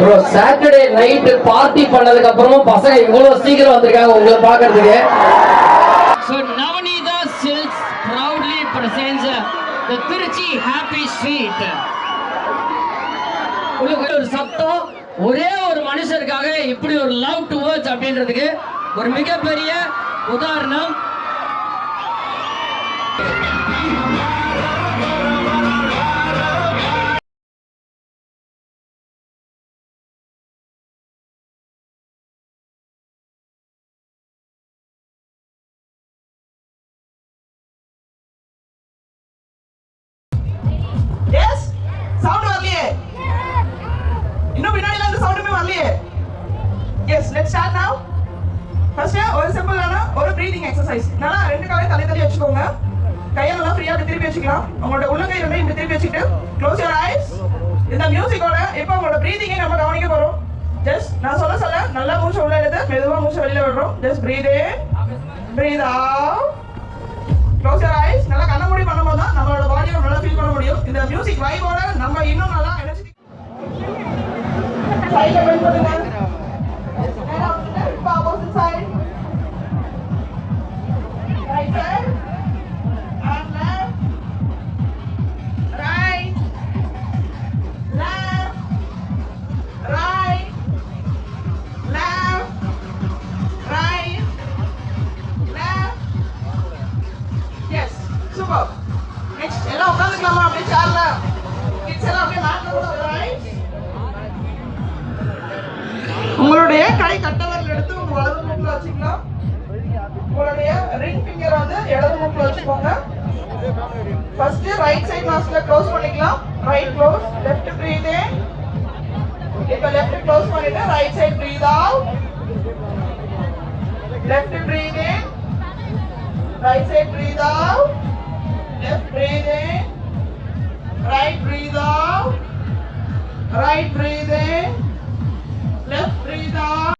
Bro Saturday night party பண்ணதுக்கு அப்புறமும் பசங்க இவ்வளவு சீக்கிரம் வந்திருக்காங்க உங்களை பாக்குறதுக்கு so Navanita silks proudly presents uh, Trichy happy street உங்களுக்கு ஒரு சத்தம் ஒரே ஒரு மனுஷருக்காக இப்படி ஒரு லவ் டுவர்ட்ஸ் அப்படின்றதுக்கு ஒரு மிகப்பெரிய உதாரணம். Yes let start now first ஒரு சிம்பிளான ஒரு ப்ரீதிங் எக்ஸசைஸ் நல்லா ரெண்டு காலையும் தலை தள்ளி வச்சுக்கோங்க. கையெல்லாம் நல்லா ஃப்ரீயா அப்படி திருப்பி வச்சுக்கலாம். உங்களோட உள்ளங்கை வந்து இப்படி திருப்பி வச்சுட்டு க்ளோஸ் யுவர் ஐஸ் இந்த மியூசிக்கோட இப்போ உங்களோட ப்ரீதிங்கை நம்ம கவனிக்க போறோம். ஜஸ்ட் நான் சொல்ல சொல்ல நல்லா மூச்சு உள்ள எடுத்து மெதுவா மூச்சு வெளியில விடுறோம். Just breathe in breathe out close your eyes நல்லா கண்ண மூடி பண்ணும்போது தான் நம்மளோட பாடியை நல்லா ஃபீல் பண்ண முடியும். இந்த மியூசிக் வைபோட நம்ம இன்னும் நல்லா எனர்ஜி பண்ணுங்க. உங்களுடைய கட்டவரில் எடுத்து உங்க வலது மூக்குல வச்சுக்கலாம் உங்களுடைய ரிங் ஃபிங்கர் வந்து இடது மூக்குல வச்சுக்கோங்க ஃபர்ஸ்ட் ரைட் சைடு மாஸ்க்ல க்ளோஸ் பண்ணிக்கலாம் right close left breathe in இப்போ லெஃப்ட் க்ளோஸ் பண்ணிட்டு right side breathe out left breathe in right side breathe out. Left breathe in. Right breathe out. Right breathe in. Left breathe out.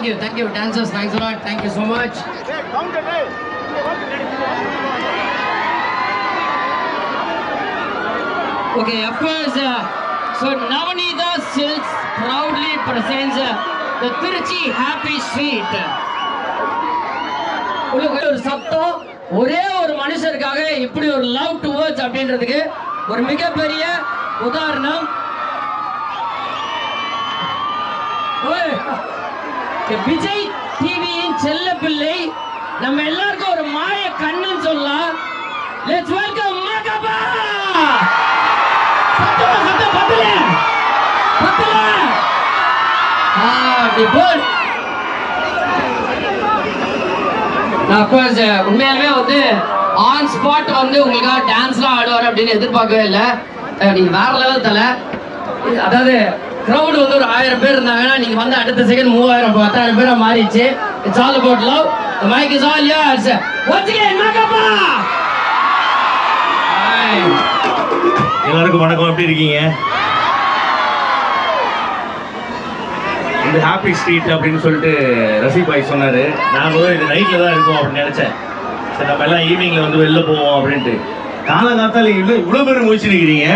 Thank you thank you dancers thanks a lot thank you so much Okay, of course, uh, so Navanita Silks proudly presents uh, the Happy Street. ஒரு சத்தம் ஒரே ஒரு மனுஷருக்காக இப்படி ஒரு love towards அப்படின்றதுக்கு ஒரு மிகப்பெரிய உதாரணம் ஓய், விஜய் டிவியின் செல்ல பிள்ளை நம்ம எல்லாருக்கும் ஒரு மாய கண்ணுன்னு சொல்லலாம். Let's welcome Makapa! சத்தமா சத்தம் பத்தல. பத்தல. ஆ போல் நான் உண்மையாலுமே வந்து ஆன் ஸ்பாட் வந்து உங்களுக்காக டான்ஸ்லாம் ஆடுவார் அப்படின்னு எதிர்பார்க்கவே இல்லை. அஹ் நீங்க வேற லெவல் தலை. அதாவது க்ரௌடு வந்து ஒரு ஆயிரம் பேர் இருந்தாங்கன்னா நீங்க வந்து அடுத்த செகண்ட் மூவாயிரம் பத்தாயிரம் பேரா மாறிடுச்சு. It's all about love the mic is all yours once again Makapa எல்லாருக்கும் வணக்கம். எப்படி இருக்கீங்க? இது ஹாப்பி ஸ்ட்ரீட் அப்படின்னு சொல்லிட்டு ரசி பாய் சொன்னாரு. நான் கூட இது நைட்ல தான் இருக்கும் அப்படின்னு நினைச்சேன். சரி நம்ம எல்லாம் ஈவினிங்ல வந்து வெளில போவோம் அப்படின்ட்டு. காலங்காத்தால இவ்வளோ இவ்வளோ பேர் முடிச்சு நிற்கிறீங்க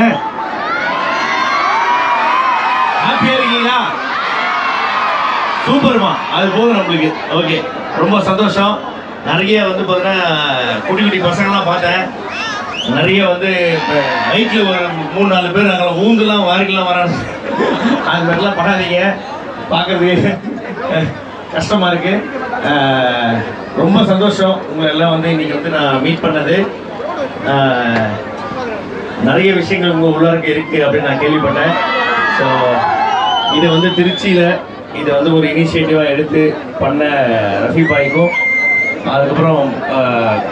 சூப்பர்மா. அது போதும் நம்மளுக்கு. ஓகே ரொம்ப சந்தோஷம். நிறைய வந்து பார்த்தீங்கன்னா குட்டி குட்டி பசங்கள்லாம் பார்த்தேன். நிறைய வந்து இப்போ நைட்டில் ஒரு மூணு நாலு பேர் அங்கே ஊந்துலாம் வாரிக்கலாம் வராங்க. அது மாதிரிலாம் பண்ணாதீங்க. பார்க்கறதுக்கு கஷ்டமாக இருக்கு. ரொம்ப சந்தோஷம். உங்களை எல்லாம் வந்து இன்றைக்கி வந்து நான் மீட் பண்ணது. நிறைய விஷயங்கள் உங்கள் உள்ளாருக்கு இருக்கு அப்படின்னு நான் கேள்விப்பட்டேன். ஸோ இது வந்து திருச்சியில் இதை வந்து ஒரு இனிஷியேட்டிவாக எடுத்து பண்ண ரஃபி பாய்க்கும். அதுக்கப்புறம்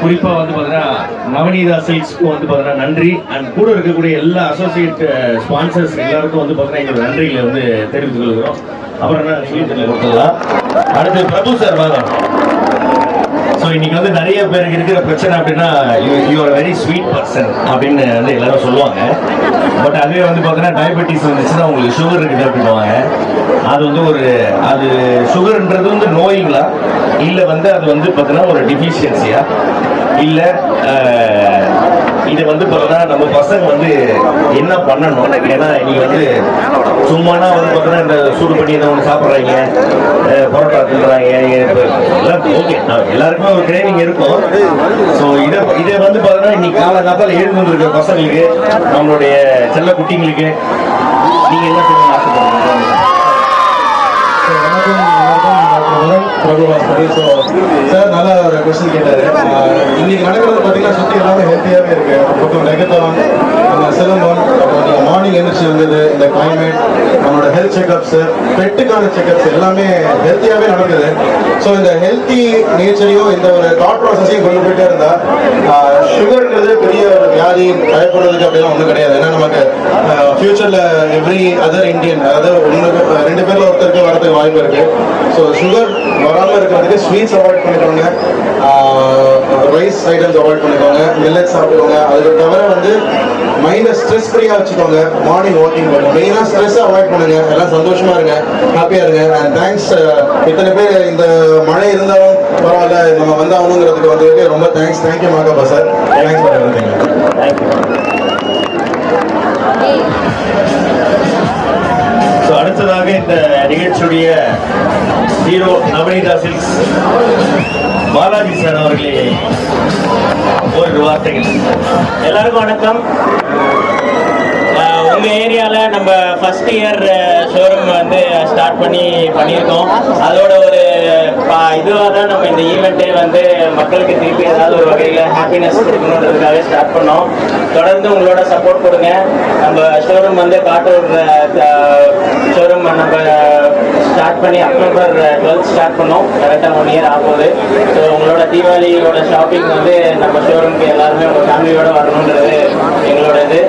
குறிப்பாக வந்து பார்த்தீங்கன்னா நவநீதா சில்க்ஸ்க்கும் வந்து பார்த்தீங்கன்னா நன்றி. அண்ட் கூட இருக்கக்கூடிய எல்லா அசோசியேட் ஸ்பான்சர்ஸ் எல்லாருக்கும் வந்து பார்த்தீங்கன்னா எங்களோட நன்றிகளை வந்து தெரிவித்துக் கொள்கிறோம். அப்புறம் என்ன சொல்லி தெரியல அடுத்து பிரபு சார் வாங்க. ஸோ இன்னைக்கு வந்து நிறைய பேருக்கு இருக்கிற பிரச்சனை அப்படின்னா you you are very sweet person அப்படின்னு வந்து எல்லாரும் சொல்லுவாங்க. பட் அதுவே வந்து பார்த்தீங்கன்னா டயபெட்டிஸ் வந்துச்சுன்னா உங்களுக்கு சுகர் இருக்குது அப்படின்னுவாங்க அது வந்து ஒரு அது சுகர்ன்றது வந்து நோய்ங்களா? இல்லை வந்து அது வந்து பார்த்தீங்கன்னா ஒரு டிஃபிஷியன்சியா இல்லை இது வந்து பார்த்தீங்கன்னா நம்ம பசங்க வந்து என்ன பண்ணணும்? ஏன்னா நீங்க வந்து சும்மானா வந்து பார்த்தீங்கன்னா இந்த சூடு பண்ணி இதை ஒன்று சாப்பிட்றாங்க பரோட்டா தின்றாங்க ஓகே எல்லாருக்குமே ஒரு கிரேவிங் இருக்கும். ஸோ இதை இதை வந்து பார்த்தீங்கன்னா இன்னைக்கு காலகாலத்தில் எழுந்து இருக்கிற பசங்களுக்கு நம்மளுடைய செல்ல குட்டிங்களுக்கு நீங்க என்ன சொல்லணும் உதய் பிரபுபாஸ்கர் ஸோ சார் நல்ல ஒரு கொஸ்டின் கேட்டாரு. இன்னைக்கு நடக்கிறது பார்த்தீங்கன்னா சுற்றி எல்லாமே ஹெல்த்தியாகவே இருக்கு. பக்கம் ரெகத்தான் நம்ம சிலம்பம் அப்புறம் மார்னிங் எழுந்திரிச்சு வந்தது இந்த கிளைமேட் நம்மளோட ஹெல்த் செக்அப்ஸ் பெட்டுக்கான செக்அப்ஸ் எல்லாமே ஹெல்த்தியாகவே நடக்குது. ஸோ இந்த ஹெல்த்தி நேச்சரையும் இந்த ஒரு தாட் ப்ராசஸையும் கொண்டு போயிட்டே இருந்தா சுகர்ன்றது பெரிய ஒரு வியாதி பயப்படுறதுக்கு அப்படிலாம் ஒன்றும் கிடையாது. ஏன்னா நமக்கு ஃபியூச்சரில் எவ்ரி அதர் இந்தியன் அதாவது ஒன்று ரெண்டு பேரில் ஒருத்தருக்கு வரதுக்கு வாய்ப்பு இருக்கு. ஸோ சுகர் வராமல் இருக்கிறதுக்கு ஸ்வீட்ஸ் அவாய்ட் பண்ணிக்கோங்க. ரைஸ் ஐட்டம்ஸ் அவாய்ட் பண்ணிக்கோங்க. மில்லட் சாப்பிடுவாங்க அதுக்கு தவிர வந்து மைண்டை ஸ்ட்ரெஸ் ஃப்ரீயாக வச்சுக்கோங்க. மார்னிங் வாக்கிங் பண்ணுங்க மெயினாக ஸ்ட்ரெஸ்ஸை அவாய்ட் பண்ணுங்க. எல்லாம் சந்தோஷமா இருங்க. ஹாப்பியாக இருங்க. அண்ட் தேங்க்ஸ் இத்தனை பேர் இந்த மழை இருந்தாலும் பரவாயில்ல. நம்ம வந்தாகணுங்கிறதுக்கு வந்து ரொம்ப thanks thank you Makapa sir thanks for every so அடுத்ததாக இந்த நிகழ்ச்சியுடைய hero Navanitha silks Balaji sir அவர்களே ஒரு வார்த்தைகள். எல்லாருக்கும் வணக்கம். உங்கள் ஏரியாவில் நம்ம ஃபஸ்ட் இயர் ஷோரூம் வந்து ஸ்டார்ட் பண்ணி பண்ணியிருக்கோம். அதோட ஒரு இதுவாக தான் நம்ம இந்த ஈவெண்ட்டே வந்து மக்களுக்கு திருப்பி ஏதாவது ஒரு வகையில் ஹாப்பினஸ் கொடுக்கணுன்றதுக்காக ஸ்டார்ட் பண்ணோம். தொடர்ந்து உங்களோட சப்போர்ட் கொடுங்க. நம்ம ஷோரூம் வந்து காட்டூர் ஷோரூம் நம்ம ஸ்டார்ட் பண்ணி அக்டோபர் டுவெல்த் ஸ்டார்ட் பண்ணோம். கரெக்டாக ஒன் இயர் ஆகுது ஸோ உங்களோட தீபாவளியோட ஷாப்பிங் வந்து நம்ம ஷோரூம்க்கு எல்லாருமே உங்கள் ஃபேமிலியோட வரணுன்றது எங்களோட இது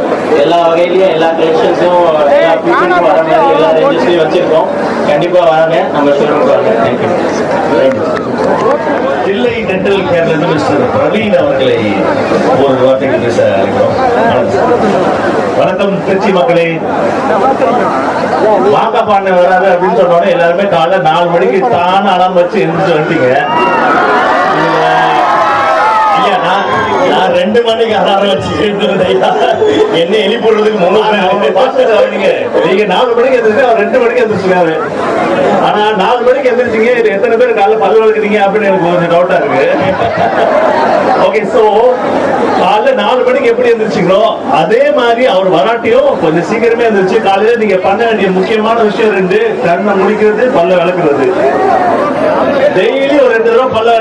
எல்லா வகையிலையும் எல்லா கலெக்ஷன்ஸும் எல்லா பீப்புளுக்கும் வர மாதிரி எல்லா ரேஞ்சஸ்லையும் வச்சுருக்கோம். கண்டிப்பாக வாங்க நம்ம ஷோரூம்க்கு வாங்க. தேங்க்யூ தில்லை டென்டல் கேர்ல இருந்து மிஸ்டர் பிரவீன் அவர்களை ஒரு வார்த்தைகள் பேச அழைக்கிறோம். வணக்கம். திருச்சி மக்களே. பாண்ண வராது அப்படின்னு சொன்னோட எல்லாருமே காலைல நாலு மணிக்கு தான அலாம் வச்சு எந்திரிச்சு வந்துட்டீங்க. ஐயா நான் நான் ரெண்டு மணிக்கு அலாரம் வச்சு ஐயா. என்ன எழுப்பிடுறதுக்கு முன்னாடி நீங்க நீங்க நாலு மணிக்கு எந்திரிச்சு அவர் ரெண்டு மணிக்கு எந்திரிச்சிருக்காரு ஆனா நாலு மணிக்கு எந்திரிச்சிங்க இது எத்தனை பேர் காலைல பல் வளர்க்குறீங்க அப்படின்னு எனக்கு கொஞ்சம் டவுட்டா இருக்கு. ஓகே சோ காலைல நாலு மணிக்கு எப்படி எந்திரிச்சிங்களோ அதே மாதிரி அவர் வராட்டியும் கொஞ்சம் சீக்கிரமே எந்திரிச்சு காலையில நீங்க பண்ண வேண்டிய முக்கியமான விஷயம் ரெண்டு கண்ணை முடிக்கிறது பல்ல விளக்குறது டெய்லி ஒரு பல்ல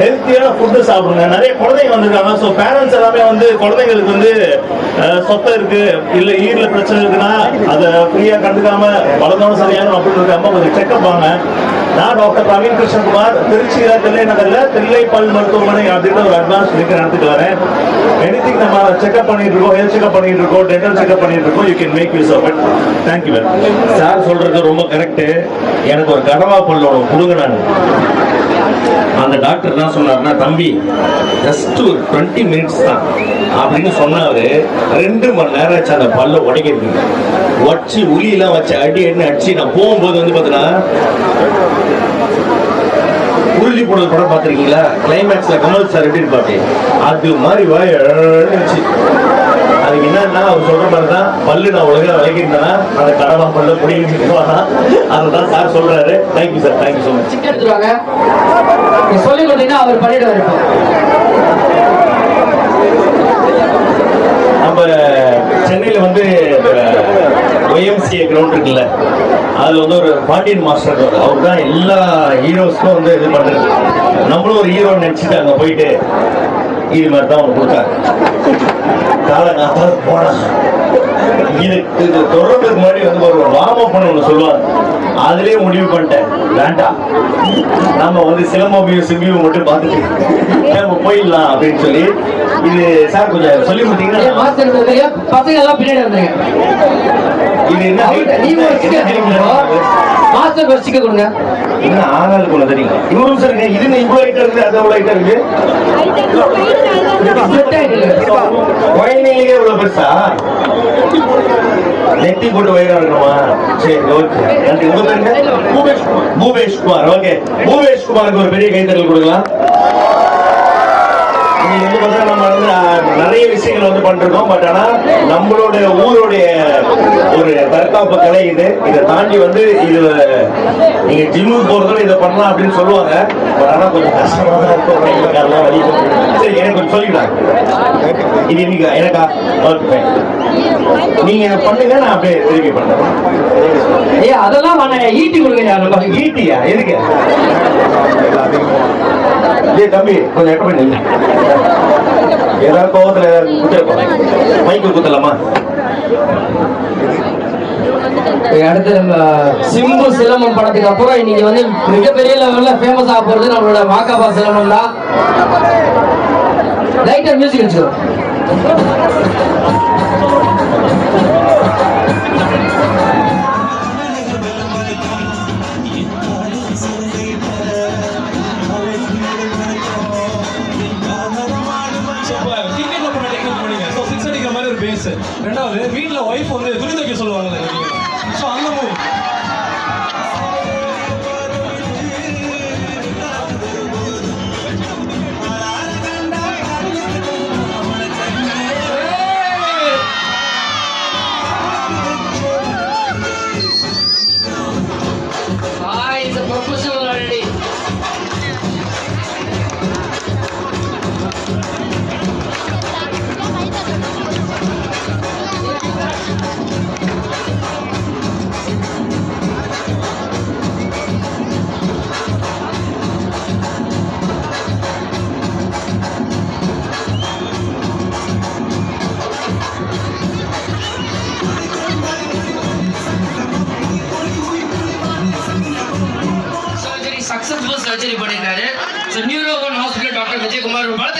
ஹெல்த்தியான ஃபுட்டு சாப்பிடுங்க. நிறைய குழந்தைங்க வந்திருக்காங்க. ஸோ பேரண்ட்ஸ் எல்லாமே வந்து குழந்தைங்களுக்கு வந்து சொத்தை இருக்கு. இல்ல ஈரில் பிரச்சனை இருக்குன்னா அதை ஃப்ரீயா கண்டுக்காம வளர்ந்தவன் சரியான அப்படின்னு இருக்காம கொஞ்சம் செக்அப் வாங்க. நான் டாக்டர் பிரவீன் கிருஷ்ணகுமார் திருச்சியில் தில்லை நகர்ல தில்லை பல் மருத்துவமனை அப்படின்ற ஒரு அட்வான்ஸ் கிளினிக் நடத்திட்டு வரேன். எனிதிங் நம்ம செக்அப் பண்ணிட்டு இருக்கோம் ஹெல்த் செக்அப் பண்ணிட்டு இருக்கோம் டென்டல் செக்அப் பண்ணிட்டு இருக்கோம் you can make use of it thank you sir சொல்றது ரொம்ப கரெக்ட் எனக்கு ஒரு கடவா பல்லோட கொடுங்க நான். அந்த டாக்டர் என்ன சொன்னார்னா தம்பி ஜஸ்ட் ஒரு டுவெண்ட்டி மினிட்ஸ் தான் அப்படின்னு சொன்னாரு ரெண்டு மணி நேரம் ஆச்சு அந்த பல்ல உடைக்கிறதுக்கு உடச்சி உளியெல்லாம் வச்சு அடி அடி அடிச்சு நான் போகும்போது வந்து பார்த்தீங்கன்னா உறுதி போடுறது படம் பார்த்துருக்கீங்களா கிளைமேக்ஸில் கமல் சார் எப்படி இருப்பாரு அது மாதிரி வாய் வச்சு அதுக்கு என்னன்னா அவர் சொல்ற மாதிரி தான் பல்லு நான் ஒழுங்கா விளக்கிட்டேன்னா அந்த கடவா பல்ல பிடிக்கிட்டு அதுதான் சார் சொல்றாரு. Thank you sir thank you so much chicken எடுத்துருவாங்க சொல்லி கொடுத்தீங்கன்னா அவர் பண்ணிடுவார் நம்ம சென்னையில வந்து ஒய்எம்சிஏ கிரவுண்ட் இருக்குல்ல அதுல வந்து ஒரு பாண்டியன் மாஸ்டர் அவர் தான் எல்லா ஹீரோஸ்க்கும் வந்து இது பண்றது. நம்மளும் ஒரு ஹீரோ நினைச்சிட்டு அங்க போயிட்டு இது மாதிரி தான் அவனுக்கு கொடுத்தாரு காலங்காத்தால போனா இதுக்கு இது தொடர்றதுக்கு முன்னாடி வந்து ஒரு வார்ம் அப் பண்ண ஒன்று சொல்லுவாங்க அதுலயே முடிவு பண்ணிட்டேன். வேண்டாம். நம்ம வந்து சிலம்பம் சிம்பியும் மட்டும் பார்த்துட்டு நம்ம போயிடலாம் அப்படின்னு சொல்லி இது சார் கொஞ்சம் சொல்லி கொடுத்தீங்கன்னா பசங்க எல்லாம் பின்னாடி வந்துருங்க இது என்ன மாஸ்டர் ஒரு சிக்கன் கொடுங்க. என்ன ஆனாலும் கொள்ள தெரியும்? இவரும் சார் இது என்ன இவ்வளவு ஐட்டம் இருக்குது அது அவ்வளவு ஐட்டம் இருக்கு? குழந்தைங்களே இவ்வளவு பெருசா? நெத்தி போட்டு வயிறா இருக்கணுமா? சரி ஓகே நன்றி உங்க பேருங்க பூபேஷ் குமார். பூபேஷ் குமார் ஓகே பூபேஷ் குமாருக்கு ஒரு பெரிய கைத்தறல் கொடுக்கலாம். இன்னைக்கு வந்து பார்த்தா நம்ம வந்து நிறைய விஷயங்கள் வந்து பண்ணிருக்கோம். பட் ஆனால் நம்மளுடைய ஊருடைய ஒரு தற்காப்பு கலை இது. இதை தாண்டி வந்து இது நீங்க ஜிம்முக்கு போறதுல இதை பண்ணலாம் அப்படின்னு சொல்லுவாங்க. பட் ஆனால் கொஞ்சம் கஷ்டமாக தான் இருக்கும் சரி எனக்கு கொஞ்சம் சொல்லிக்கலாம் இது இன்னைக்கு எனக்கா? ஓகே நீங்க பண்ணுங்க நான் அப்படியே திருப்பி பண்றேன். ஏய் அதெல்லாம் வேணாம் ஈட்டி கொடுங்க நம்ம ஈட்டியா? எதுக்கு? டேய் தம்பி கொஞ்சம் எட்ட பண்ணி. ஏதாவது கோவத்துல ஏதாவது குத்திர மைக்கு குத்தலாமா? அடுத்து சிம்பு சிலம்பம் படத்துக்கு அப்புறம் இன்னைக்கு வந்து மிகப்பெரிய லெவல்ல ஃபேமஸ் ஆக போறது நம்மளோட வாக்காபா சிலம்பம் தான். லைட்டர் மியூசிக் வச்சுக்கோ 아이폰 네. 누른다 सर्जरी बड़े कह neuro one hospital doctor Vijay Kumar Rupal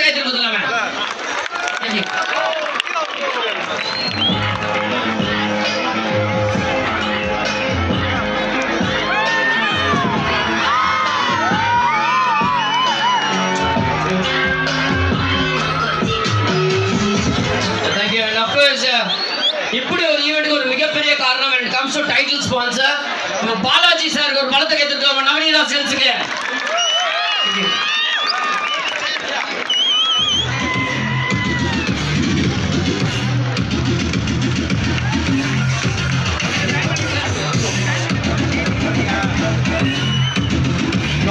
Rajini சாருக்கு ஒரு பழத்தை கேட்டுருக்கோம் நவநீதாசனுக்கு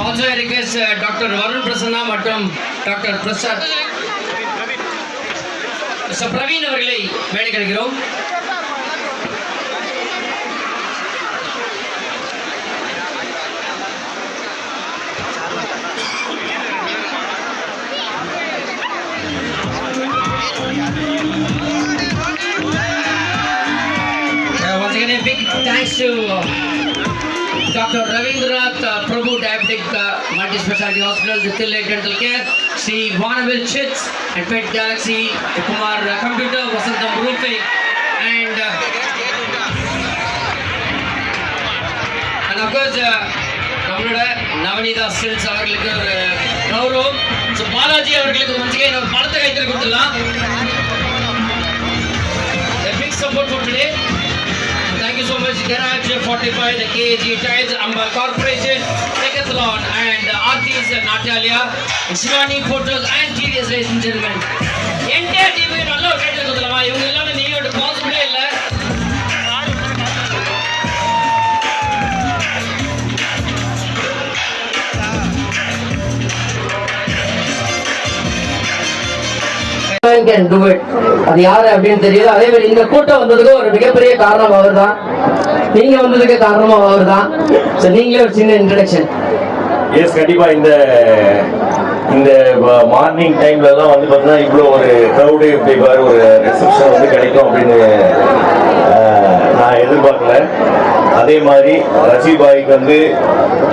also request doctor Varun Prasanna மற்றும் டாக்டர் பிரசாத். பிரவீன் அவர்களை வேலை கிடைக்கிறோம் to uh, Dr. Ravindranath uh, Prabhu Diabetic uh, Multi-Speciality Hospital, the Tillay Dental Care, Sri Vanavel Chits and Pet Galaxy, the Kumar uh, Computer, Vasantham Roofing, and uh, and of course, uh, நம்மளோட Navaneetha silks அவர்களுக்கு ஒரு கௌரவம் so Balaji அவர்களுக்கு once again ஒரு பணத்தை கைத்தில் கொடுத்துடலாம் A big support for today. Thank you so much, Garage 45, the KG Tiles, Amber Corporation, Decathlon, and uh, Natalia, Shivani Photos, and TDS, ladies and gentlemen. Entire டீமுக்கு நல்ல ஒரு கைட்டு கொடுத்துலாமா இவங்க எல்லாமே நீங்க பாசிபிளே இல்லை மேன் கேன் டூ இட் அது யாரு அப்படின்னு தெரியுது அதே மாதிரி இந்த கூட்டம் வந்ததுக்கு ஒரு மிகப்பெரிய காரணம் அவர் தான் நீங்க வந்ததுக்கு காரணமும் அவர் தான் நீங்களே ஒரு சின்ன இன்ட்ரடக்ஷன் எஸ் கண்டிப்பா. இந்த இந்த மார்னிங் டைம்ல எல்லாம் வந்து பார்த்தீங்கன்னா இவ்வளோ ஒரு க்ரௌடு இப்படி பாரு ஒரு ரிசப்ஷன் வந்து கிடைக்கும் அப்படின்னு நான் எதிர்பார்க்கல. அதே மாதிரி ரஜிபாய்க்கு வந்து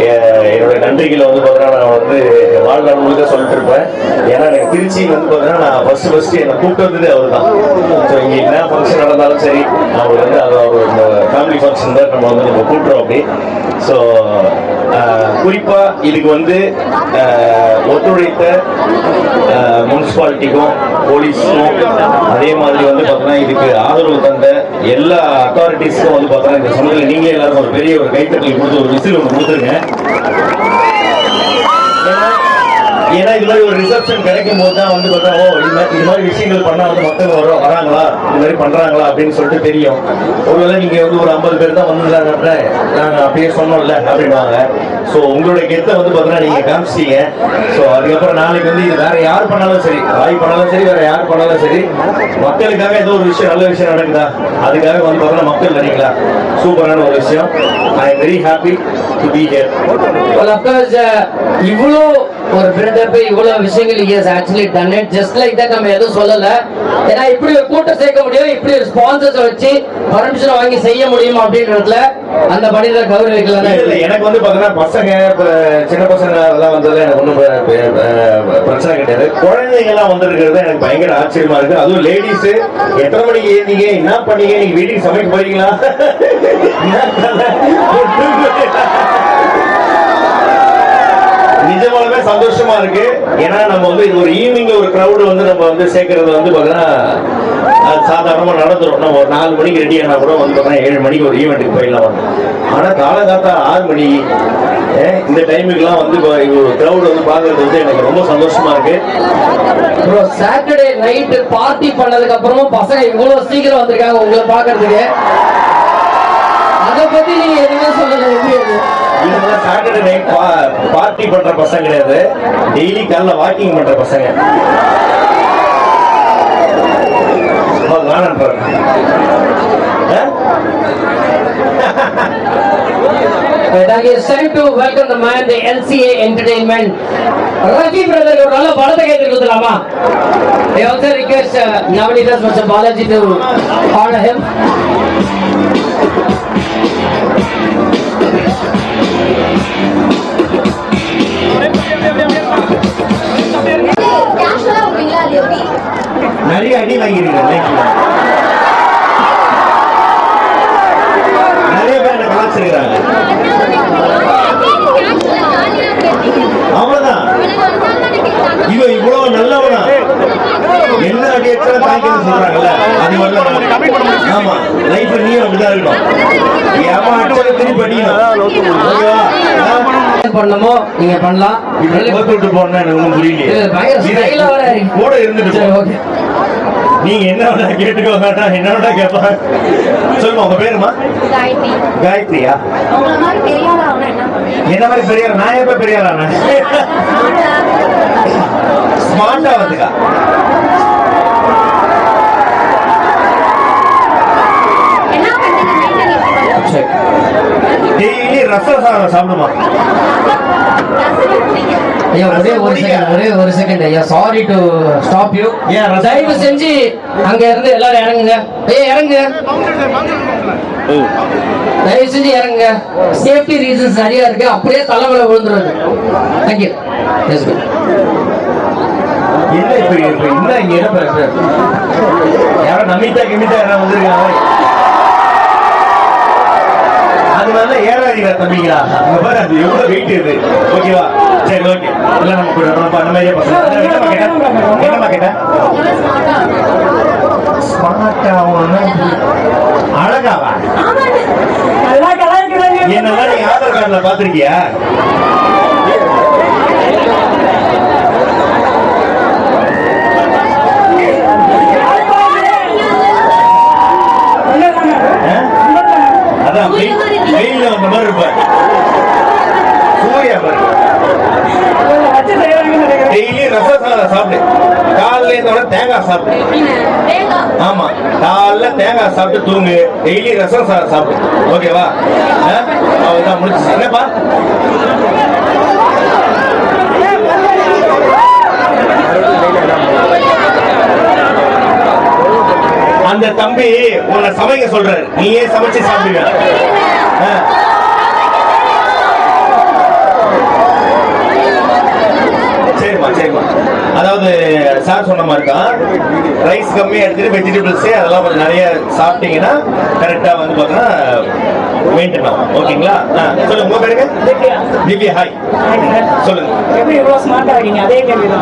என்னுடைய நன்றிகளை வந்து பார்த்தீங்கன்னா நான் வந்து வாழ்நாள் முழுக்க சொல்லிட்டு இருப்பேன். ஏன்னா எனக்கு திருச்சி வந்து பார்த்தீங்கன்னா நான் ஃபர்ஸ்ட் ஃபர்ஸ்ட் என்னை கூப்பிட்டு வந்தது அவர் தான் ஸோ இங்கே என்ன ஃபங்க்ஷன் நடந்தாலும் சரி அவர் வந்து அது அவர் இந்த ஃபேமிலி ஃபங்க்ஷன் தான் நம்ம வந்து நம்ம கூப்பிட்றோம் அப்படி. ஸோ குறிப்பாக இதுக்கு வந்து ஒத்துழைத்த முனிசிபாலிட்டிக்கும் போலீஸுக்கும் அதே மாதிரி வந்து பார்த்தீங்கன்னா இதுக்கு ஆதரவு தந்த எல்லா அத்தாரிட்டிஸ்க்கும் வந்து பார்த்தீங்கன்னா இந்த சமயத்தில் நீங்களே எல்லாரும் ஒரு பெரிய ஒரு கைத்தட்டல் கொடுத்து ஒரு விசில் ஒன்று கொடுத்துருங்க. ஏன்னா இது மாதிரி ஒரு ரிசப்ஷன் கிடைக்கும் போது தான் வந்து பார்த்தா ஓ இது மாதிரி இது மாதிரி விஷயங்கள் பண்ணா வந்து மக்கள் வர வராங்களா? இது மாதிரி பண்றாங்களா? அப்படின்னு சொல்லிட்டு தெரியும். ஒருவேளை நீங்க வந்து ஒரு ஐம்பது பேர் தான் வந்திருந்தாங்க நாங்கள் அப்படியே சொன்னோம்ல அப்படின்வாங்க ஸோ உங்களுடைய கெத்தை வந்து பார்த்தீங்கன்னா நீங்க காமிச்சிட்டீங்க. ஸோ அதுக்கப்புறம் நாளைக்கு வந்து இது வேற யார் பண்ணாலும் சரி ராய் பண்ணாலும் சரி வேற யார் பண்ணாலும் சரி மக்களுக்காக ஏதோ ஒரு விஷயம் நல்ல விஷயம் நடக்குதா? அதுக்காக வந்து பார்த்தீங்கன்னா மக்கள் நினைங்களா சூப்பரான ஒரு விஷயம். I am very happy to be here இவ்வளோ ஒரு பில்டப் இவ்வளோ விஷயங்கள் actually done it just like that நம்ம எதுவும் சொல்லல. ஏன்னா இப்படி ஒரு கூட்டம் சேர்க்க முடியும் இப்படி ஒரு ஸ்பான்சர்ஸ் வச்சு பர்மிஷன் வாங்கி செய்ய முடியும் அப்படின்றதுல அந்த மனிதரை கௌரவிக்கலாம் எனக்கு வந்து பாத்தீங்கன்னா பசங்க சின்ன பசங்க அதெல்லாம் வந்ததுல எனக்கு ஒன்றும் பிரச்சனை கிடையாது. குழந்தைங்க எல்லாம் வந்திருக்கிறது எனக்கு பயங்கர ஆச்சரியமா இருக்கு. அதுவும் லேடிஸ் எத்தனை மணிக்கு ஏந்தீங்க என்ன பண்ணீங்க நீங்க வீட்டுக்கு சமைக்க போறீங்களா? சந்தோஷமா இருக்கு. ஏன்னா நம்ம வந்து இது ஒரு ஈவினிங் ஒரு க்ரௌடு வந்து நம்ம வந்து சேர்க்கறது வந்து பாத்தீங்கன்னா அது சாதாரணமா நடந்துரும். நம்ம ஒரு நாலு மணிக்கு ரெடி ஆனா கூட வந்து ஏழு மணிக்கு ஒரு ஈவெண்ட்டுக்கு போயிடலாம். ஆனால் ஆனா காலகாத்தா ஆறு மணி இந்த டைமுக்கெல்லாம் வந்து இப்ப ஒரு வந்து பாக்குறது வந்து எனக்கு ரொம்ப சந்தோஷமா இருக்கு. அப்புறம் சாட்டர்டே நைட்டு பார்ட்டி பண்ணதுக்கு அப்புறமும் பசங்க இவ்வளவு சீக்கிரம் வந்திருக்காங்க உங்களை பார்க்கிறதுக்கு. அதை பத்தி நீங்க எதுவுமே சொல்லுங்க எப்படி அது இவங்க சாட்டர்டே நைட் பார்ட்டி பண்ற பசங்க கிடையாது டெய்லி காலைல வாக்கிங் பண்ற பசங்க சும்மா காணன்றாங்க. அஹ்? That is time to welcome the man, the LCA Entertainment. Rafi brother, ஒரு நல்ல படத்தை கைது கொடுத்துலாமா? I also request uh, Navanitas Mr. Balaji to honor him. நிறைய அடி வாங்கியிருக்கேன் நிறைய பேர் என்ன கலாச்சிருக்கிறாங்க. அவ்வளவுதான். இவன் இவ்வளவு நல்லவனா? என்ன அடி எத்தனை தாய்க்கன்னு சொல்றாங்கல்ல அது வரல ஆமா லைஃப் நீயும் அப்படிதான் இருக்கணும். ஏமா அடிச்சதை திருப்பி அடிக்கணும். பண்ணணுமோ? நீங்க பண்ணலாம். விட்டு போனா எனக்கு ஒன்றும் புரியல வராரு. கூட இருந்துட்டு நீங்க என்ன வேணா கேட்டுக்கோங்க நான் என்ன வேணா கேட்பேன். சொல்லுமா உங்க பேருமா? காயத்ரி. காயத்ரியா? பெரியாரா என்ன மாதிரி பெரியார் நான் எப்ப பெரியாரான ஸ்மார்ட்டா வந்துக்கா என்ன பண்றீங்க மெயின்டைன் எப்படி பண்ணுவீங்க? சரி டெய்லி ரசம் சாதம் சாப்பிடுமா? ரசனை. ஐயா ஒரே ஒரு செகண்ட் ஒரே ஒரு செகண்ட் ஐயா. சாரி டு ஸ்டாப் யூ ஏன் தயவு செஞ்சு அங்க இருந்து எல்லாரும் இறங்குங்க. ஏய் இறங்குங்க. தயவு செஞ்சு இறங்குங்க. சேஃப்டி ரீசன்ஸ் நிறைய இருக்கு. அப்படியே தலைமையில விழுந்துருது. தேங்க்யூ எஸ் என்ன இப்ப என்ன இங்க என்ன பிரச்சனை? யாரோ நமிதா கிமிதா யாரோ வந்திருக்காங்க. அது வந்து ஏறாதீங்க தம்பிங்களா? அங்க பாரு அது எவ்வளவு வெயிட் இது. ஓகேவா சரி ஓகே இல்ல நம்ம கூட நம்ம அந்த மாதிரியே பசங்க என்னமா கேட்டேன் என்னமா கேட்டேன் ஸ்மார்ட் அழகாவா? என்னெல்லாம் நீ ஆதார் கார்டில் பார்த்துருக்கியா? அதான் வெயில் வந்த மாதிரி இருப்ப சூர்யா டெய்லி ரச சாதம் சாப்பிடு. காலைல இருந்தோட தேங்காய் சாப்பிடு. ஆமா. காலைல தேங்காய் சாப்பிட்டு தூங்கு. டெய்லி ரசம் சாதம் சாப்பிடு. ஓகேவா? ஆ? அவ்வளவுதான் முடிச்சு என்னப்பா? அந்த தம்பி உன்னை சமைக்க சொல்றாரு. நீயே சமைச்சு சாப்பிடுவ ஆ. சரிம்மா சரிம்மா. அதாவது சார் சொன்ன மாதிரி தான் ரைஸ் கம்மியாக எடுத்துட்டு வெஜிடபிள்ஸே அதெல்லாம் கொஞ்சம் நிறைய சாப்பிட்டீங்கன்னா கரெக்டாக வந்து பார்த்தீங்கன்னா மெயின்டைன் ஆகும். ஓகேங்களா? ஆ சொல்லுங்க உங்க பேருங்க திவ்யா. ஹாய் சொல்லுங்க. எப்படி இவ்வளவு ஸ்மார்ட்டா இருக்கீங்க? அதே வந்து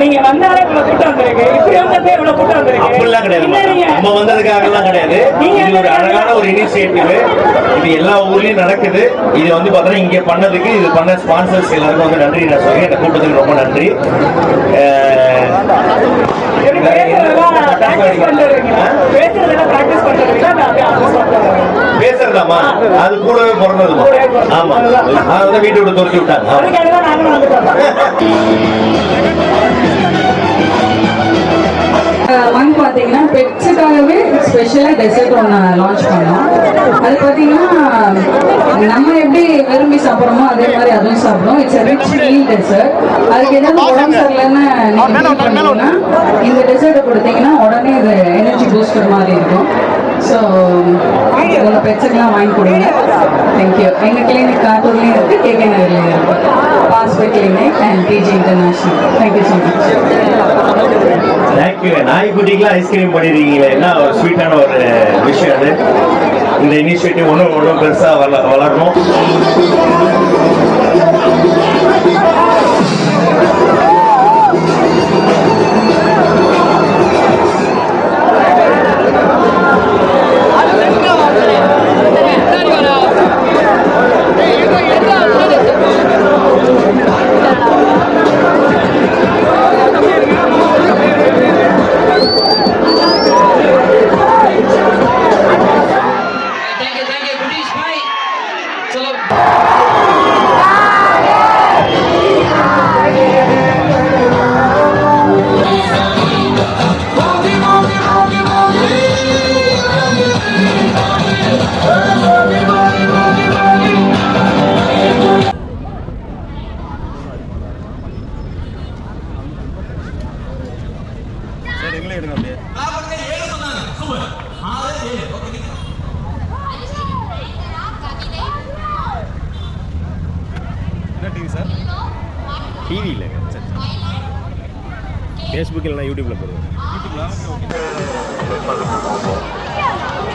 நீங்க வந்தாலே இவ்வளவு கூட்டம் வந்திருக்கு. இப்படி வந்தப்பே இவ்வளவு கூட்டம் வந்திருக்கு. அப்படிலாம் கிடையாது நம்ம வந்ததுக்காகலாம் கிடையாது. நீங்க இது ஒரு வந்ததுக்காக அழகான ஒரு இனிஷியேட்டிவ் இது எல்லா ஊர்லயும் நடக்குது. இது வந்து பார்த்தீங்கன்னா இங்க பண்ணதுக்கு இது பண்ண ஸ்பான்சர்ஸ் எல்லாருக்கும் வந்து நன்றி. நான் சொல்றேன். இந்த கூட்டத்துக்கு ரொம்ப நன்றி? பேசுறதாமா அது கூடவே பிறந்ததுமா. ஆமா. அதை வீட்டை விட்டு துரத்தி விட்டாங்க. ஆமா. வந்து பார்த்தீங்கன்னா பெட்ஸுக்காகவே ஸ்பெஷலாக டெசர்ட் ஒன்று லான்ச் பண்ணோம். அது பார்த்தீங்கன்னா நம்ம எப்படி விரும்பி சாப்பிட்றோமோ அதே மாதிரி அதுவும் சாப்பிடும் இட்ஸ் ரிச் மீல் டெசர்ட் அதுக்கு ஏதாவது உடம்பு சரியில்லைன்னு நீங்கள் பண்ணீங்கன்னா இந்த டெசர்ட்டை கொடுத்தீங்கன்னா உடனே இது எனர்ஜி பூஸ்டர் மாதிரி இருக்கும். ஸோ உங்கள் பெட்ஸுக்கெல்லாம் வாங்கி கொடுங்க. தேங்க்யூ எங்கள் கிளினிக் காட்டூர்லேயும் இருக்குது கேகே நகர்லேயும் இருக்குது phosphate clinic and PG international thank you so much thank you நாய்க்குட்டிக்கெல்லாம் ice cream பண்ணிருக்கீங்களே என்ன ஒரு ஸ்வீட்டான ஒரு விஷயம் அது? இந்த இனிஷியேட்டிவ் ஒன்றும் ஒன்றும் பெருசாக வள வளரணும்.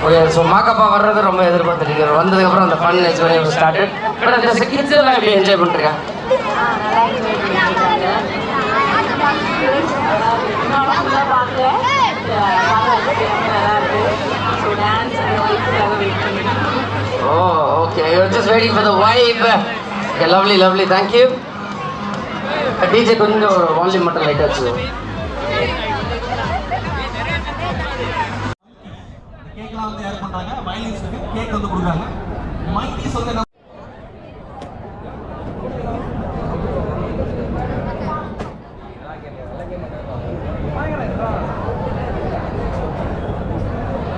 ஓகே ஸோ மாக்கப்பா வர்றது ரொம்ப எதிர்பார்த்துருக்கேன் வந்ததுக்கப்புறம் அந்த ஃபன் எக்ஸ்பீரியன்ஸ் ஸ்டார்டட் பட் அந்த கிட்ஸ் எல்லாம் எப்படி என்ஜாய் பண்ணுறேன் ஓ okay you just waiting for the vibe okay lovely lovely thank you DJ கொஞ்சம் வால்யூம் மட்டும் லைட்டாக வச்சு வந்து யார் பண்றாங்க. வயலின்ஸ்க்கு கேக் வந்து கொடுக்குறாங்க. மைக்கேஸ் வந்து